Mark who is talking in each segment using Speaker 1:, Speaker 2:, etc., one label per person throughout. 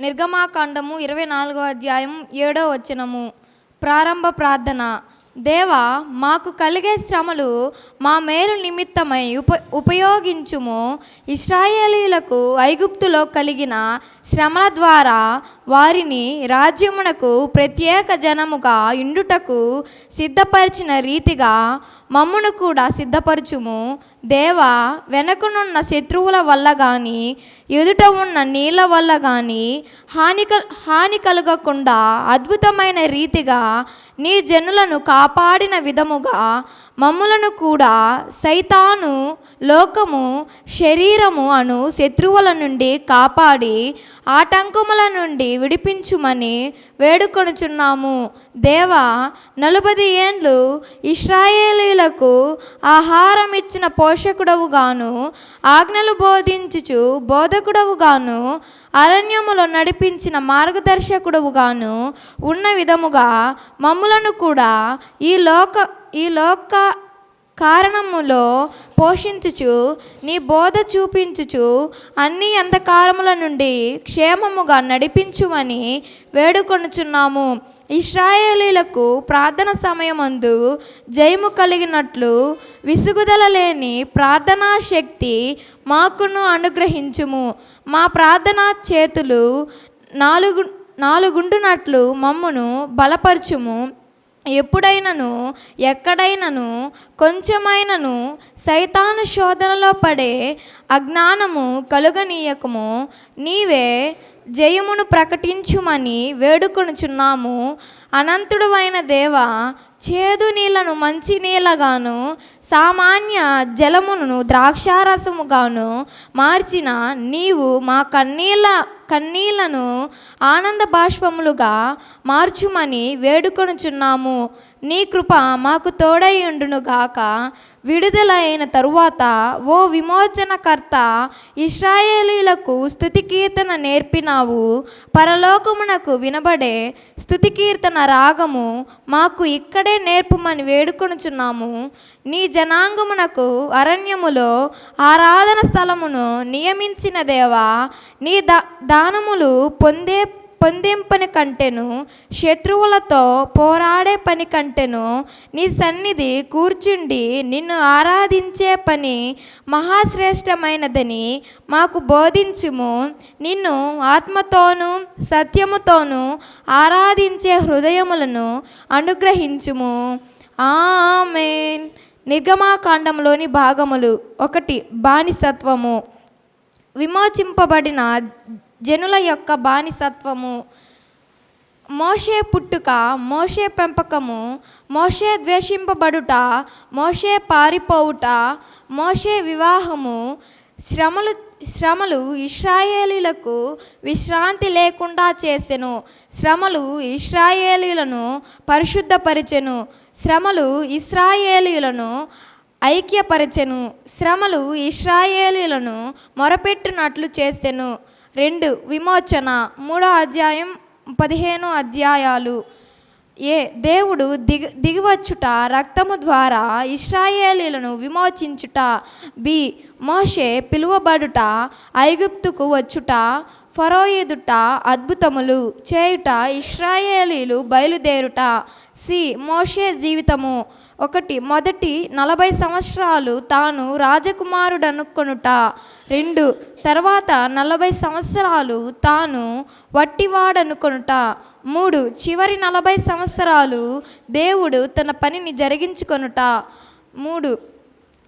Speaker 1: నిర్గమాకాండము ఇరవై నాలుగో అధ్యాయం ఏడో వచనము. ప్రారంభ ప్రార్థన. దేవా మాకు కలిగే శ్రమలు మా మేలు నిమిత్తమై ఉప ఉపయోగించుము. ఇస్రాయేలీలకు ఐగుప్తులో కలిగిన శ్రమల ద్వారా వారిని రాజ్యమునకు ప్రత్యేక జనముగా ఇండుటకు సిద్ధపరిచిన రీతిగా మమ్మును కూడా సిద్ధపరచుము. దేవా వెనకనున్న శత్రువుల వల్ల కానీ ఎదుట ఉన్న నీళ్ళ వల్ల కానీ హాని హాని కలగకుండా అద్భుతమైన రీతిగా నీ జనులను కాపాడిన విధముగా మమ్ములను కూడా సైతాను లోకము శరీరము అను శత్రువుల నుండి కాపాడి ఆటంకముల నుండి విడిపించుమని వేడుకొనుచున్నాము. దేవా నలభై ఏండ్లు ఇస్రాయేలీలకు ఆహారం ఇచ్చిన పోషకుడవుగాను ఆజ్ఞలు బోధించుచు బోధకుడవుగాను అరణ్యములో నడిపించిన మార్గదర్శకుడవుగాను ఉన్న విధముగా మమ్ములను కూడా ఈ లోక ఈ లోక కారణములో పోషించుచు నీ బోధ చూపించుచు అన్ని అంధకారముల నుండి క్షేమముగా నడిపించుమని వేడుకొనుచున్నాము. ఇస్రాయేలీలకు ప్రార్థన సమయమందు జయము కలిగినట్లు విసుగుదల లేని ప్రార్థనా శక్తి మాకును అనుగ్రహించుము. మా ప్రార్థనా చేతులు నాలుగు నాలుగుండునట్లు మమ్మును బలపరచుము. ఎప్పుడైనను ఎక్కడైనను కొంచెమైనను సైతాను శోధనలో పడే అజ్ఞానము కలుగనీయకము. నీవే జయమును ప్రకటించుమని వేడుకొనుచున్నాము. అనంతుడు అయిన దేవ చేదు నీళ్ళను మంచి నీళ్ళగాను సామాన్య జలమును ద్రాక్షారసముగాను మార్చిన నీవు మా కన్నీళ్ళ కన్నీళ్ళను ఆనంద బాష్పములుగా మార్చుమని వేడుకొనుచున్నాము. నీ కృప మాకు తోడై ఉండును గాక. విడుదలైన తరువాత ఓ విమోచనకర్త ఇస్రాయేలీలకు స్థుతి కీర్తన నేర్పినావు. పరలోకమునకు వినబడే స్థుతి కీర్తన రాగము మాకు ఇక్కడే నేర్పుమని వేడుకొనుచున్నాము. నీ జనాంగమునకు అరణ్యములో ఆరాధన స్థలమును నియమించిన దేవా నీ దా దానములు పొందే పొందింపని కంటెను శత్రువులతో పోరాడే పని కంటేను నీ సన్నిధి కూర్చుండి నిన్ను ఆరాధించే పని మహాశ్రేష్టమైనదని మాకు బోధించుము. నిన్ను ఆత్మతోనూ సత్యముతోనూ ఆరాధించే హృదయములను అనుగ్రహించుము. ఆమెన్. నిర్గమాకాండంలోని భాగములు ఒకటి బానిసత్వము. విమోచింపబడిన జనుల యొక్క బానిసత్వము. మోషే పుట్టుక మోషే పెంపకము మోషే ద్వేషింపబడుట మోషే పారిపోవుట మోషే వివాహము. శ్రమలు శ్రమలు ఇస్రాయేలీలకు విశ్రాంతి లేకుండా చేసెను. శ్రమలు ఇస్రాయేలీలను పరిశుద్ధపరిచెను. శ్రమలు ఇస్రాయేలీలను ఐక్యపరచెను. శ్రమలు ఇస్రాయేలీలను మొరపెట్టినట్లు చేసెను. రెండు విమోచన మూడో అధ్యాయం పదిహేను అధ్యాయాలు. ఏ దేవుడు దిగు దిగివచ్చుట రక్తము ద్వారా ఇస్రాయేలీలను విమోచించుట. బి మోషే పిలువబడుట ఐగుప్తుకు వచ్చుట ఫరో ఎదుట అద్భుతములు చేయుట ఇస్రాయేలీలు బయలుదేరుట. సి మోషే జీవితము. ఒకటి మొదటి నలభై సంవత్సరాలు తాను రాజకుమారుడనుకొనుట. రెండు తర్వాత నలభై సంవత్సరాలు తాను వట్టివాడనుకొనుట. మూడు చివరి నలభై సంవత్సరాలు దేవుడు తన పనిని జరిగించుకొనుట. మూడు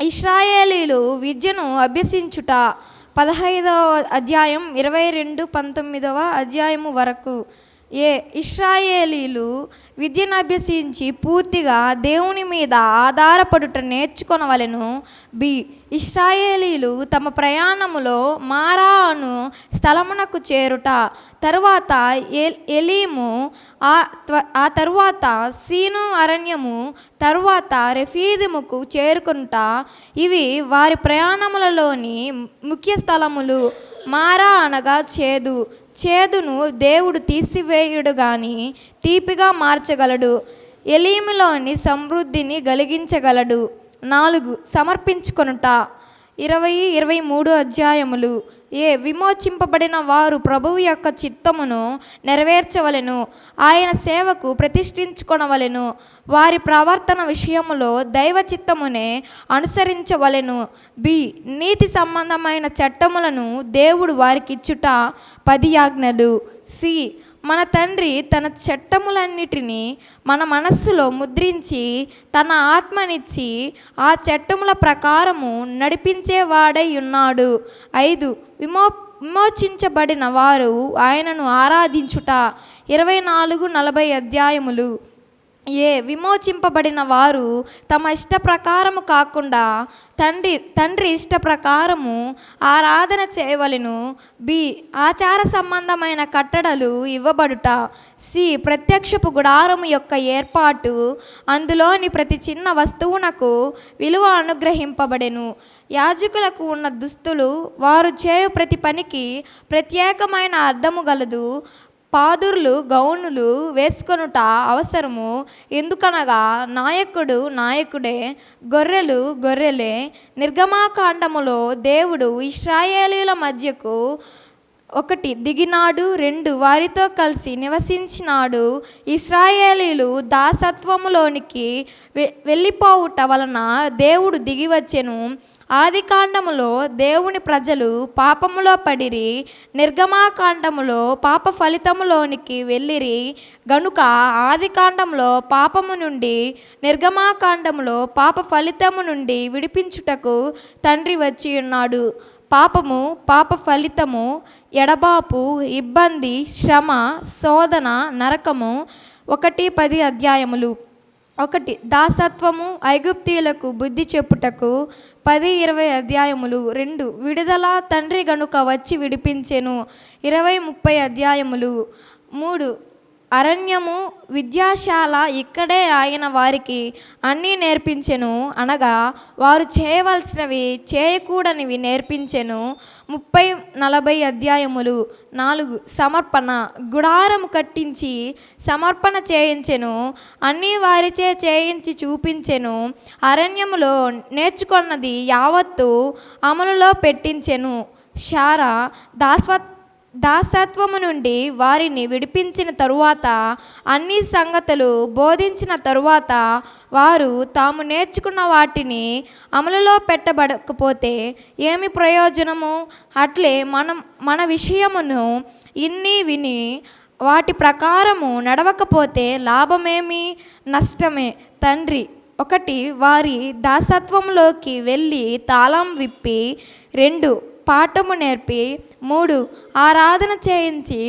Speaker 1: ఇస్రాయేలీలు విద్యను అభ్యసించుట. పదహైదవ అధ్యాయం ఇరవై రెండు పంతొమ్మిదవ అధ్యాయము వరకు. ఏ ఇస్రాయేలీలు విద్యను అభ్యసించి పూర్తిగా దేవుని మీద ఆధారపడుట నేర్చుకొనవలెను. బి. ఇస్రాయేలీలు తమ ప్రయాణములో మారా అను స్థలమునకు చేరుట. తరువాత ఎల్- ఎలీము ఆ త్వ- ఆ తరువాత సీను అరణ్యము తరువాత రెఫీదిముకు చేరుకుంట ఇవి వారి ప్రయాణములలోని ముఖ్య స్థలములు. మారా అనగా చేదు. చేదును దేవుడు తీసివేయుడు గాని తీపిగా మార్చగలడు. ఎలీములోని సమృద్ధిని కలిగించగలడు. నాలుగు సమర్పించుకొనుట. ఇరవై ఇరవై మూడు అధ్యాయములు. ఏ విమోచింపబడిన వారు ప్రభువు యొక్క చిత్తమును నెరవేర్చవలెను. ఆయన సేవకు ప్రతిష్ఠించుకొనవలెను. వారి ప్రవర్తన విషయములో దైవ చిత్తమునే అనుసరించవలెను. బి నీతి సంబంధమైన చట్టములను దేవుడు వారికిచ్చుట పది ఆజ్ఞలు. సి మన తండ్రి తన చట్టములన్నిటినీ మన మనస్సులో ముద్రించి తన ఆత్మనిచ్చి ఆ చట్టముల ప్రకారము నడిపించేవాడై ఉన్నాడు. ఐదు. విమో విమోచించబడిన వారు ఆయనను ఆరాధించుట. ఇరవై నాలుగు నలభై అధ్యాయములు. ఏ విమోచింపబడిన వారు తమ ఇష్ట ప్రకారము కాకుండా తండ్రి తండ్రి ఇష్ట ప్రకారము ఆరాధన చేయవలెను. బి ఆచార సంబంధమైన కట్టడలు ఇవ్వబడుట. సి ప్రత్యక్షపు గుడారము యొక్క ఏర్పాటు. అందులోని ప్రతి చిన్న వస్తువునకు విలువ అనుగ్రహింపబడెను. యాజకులకు ఉన్న దుస్తులు వారు చేయు ప్రతి పనికి ప్రత్యేకమైన అర్థము గలదు. పాదుర్లు గౌనులు వేసుకొనుట అవసరము. ఎందుకనగా నాయకుడు నాయకుడే గొర్రెలు గొర్రెలే. నిర్గమాకాండములో దేవుడు ఇస్రాయేలీల మధ్యకు ఒకటి దిగినాడు రెండు వారితో కలిసి నివసించినాడు. ఇస్రాయేలీలు దాసత్వములోనికి వె- వెళ్ళిపోవుట వలన దేవుడు దిగివచ్చెను ఆది కాండములో దేవుని ప్రజలు పాపములో పడిరి నిర్గమాకాండములో పాప ఫలితములోనికి వెళ్ళిరి. గనుక ఆది కాండంలో పాపము నుండి నిర్గమాకాండములో పాప ఫలితము నుండి విడిపించుటకు తండ్రి వచ్చి ఉన్నాడు పాపము పాప ఫలితము ఎడబాపు ఇబ్బంది శ్రమ శోధన నరకము ఒకటి పది అధ్యాయములు. ఒకటి దాసత్వము ఐగుప్తీయులకు బుద్ధి చెప్పుటకు పది ఇరవై అధ్యాయములు. రెండు విడుదల తండ్రి గనుక వచ్చి విడిపించెను. ఇరవై ముప్పై అధ్యాయములు. మూడు అరణ్యము విద్యాశాల ఇక్కడే ఆయన వారికి అన్నీ నేర్పించెను అనగా వారు చేయవలసినవి చేయకూడనివి నేర్పించెను. ముప్పై నలభై అధ్యాయములు నాలుగు సమర్పణ. గుడారము కట్టించి సమర్పణ చేయించెను. అన్నీ వారిచే చేయించి చూపించెను. అరణ్యములో నేర్చుకున్నది యావత్తు అమలులో పెట్టించెను. శారా దాస్వత్ దాసత్వము నుండి వారిని విడిపించిన తరువాత అన్ని సంగతులు బోధించిన తరువాత వారు తాము నేర్చుకున్న వాటిని అమలులో పెట్టబడకపోతే ఏమి ప్రయోజనము? అట్లే మనం మన విషయమును ఇన్ని విని వాటి ప్రకారము నడవకపోతే లాభమేమి? నష్టమే. తండ్రి ఒకటి వారి దాసత్వంలోకి వెళ్ళి తాళం విప్పి రెండు పాఠము నేర్పి మూడు ఆరాధన చేయించి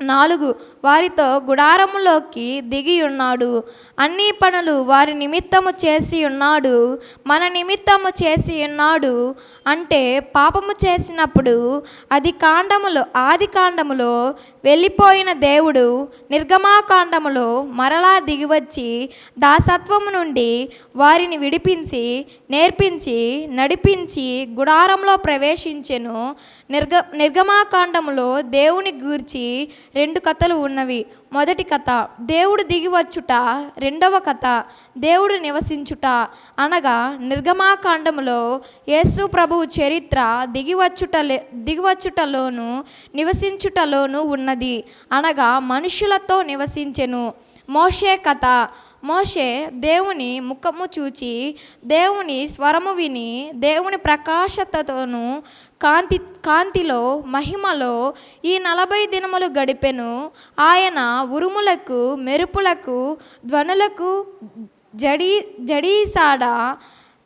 Speaker 1: నాలుగు వారితో గుడారములోకి దిగి ఉన్నాడు. అన్ని పనులు వారి నిమిత్తము చేసి ఉన్నాడు. మన నిమిత్తము చేసి ఉన్నాడు. అంటే పాపము చేసినప్పుడు అది కాండములో ఆది కాండములో వెళ్ళిపోయిన దేవుడు నిర్గమాకాండములో మరలా దిగివచ్చి దాసత్వము నుండి వారిని విడిపించి నేర్పించి నడిపించి గుడారంలో ప్రవేశించెను. నిర్గ నిర్గమాకాండములో దేవుని గూర్చి రెండు కథలు ఉన్నవి మొదటి కథ దేవుడు దిగివచ్చుట. రెండవ కథ దేవుడు నివసించుట. అనగా నిర్గమాకాండములో యేసు ప్రభువు చరిత్ర దిగివచ్చుట దిగివచ్చుటలోను నివసించుటలోను ఉన్నది. అనగా మనుషులతో నివసించెను. మోషే కథ మోషే దేవుని ముఖము చూచి దేవుని స్వరము విని దేవుని ప్రకాశతతోను కాంతి కాంతిలో మహిమలో ఈ నలభై దినములు గడిపెను. ఆయన ఉరుములకు మెరుపులకు ధ్వనులకు జడి జడీసాడ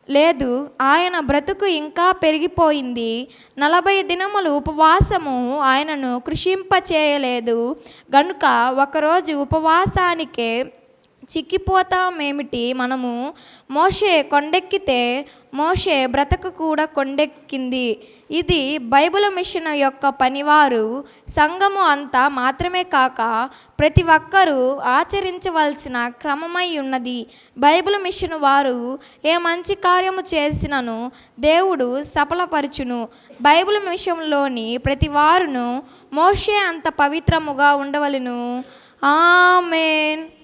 Speaker 1: లేదు. ఆయన బ్రతుకు ఇంకా పెరిగిపోయింది. నలభై దినములు ఉపవాసము ఆయనను కృషింపచేయలేదు. గనుక ఒకరోజు ఉపవాసానికే చిక్కిపోతామేమిటి? మనము మోషే కొండెక్కితే మోషే బ్రతక కూడా కొండెక్కింది. ఇది బైబిల్ మిషన్ యొక్క పనివారు సంఘము అంతా మాత్రమే కాక ప్రతి ఒక్కరూ ఆచరించవలసిన క్రమమై ఉన్నది. బైబిల్ మిషన్ వారు ఏ మంచి కార్యము చేసినను దేవుడు సఫలపరచును. బైబిల్ మిషన్లోని ప్రతి వారును మోషే అంత పవిత్రముగా ఉండవలను. ఆమెన్.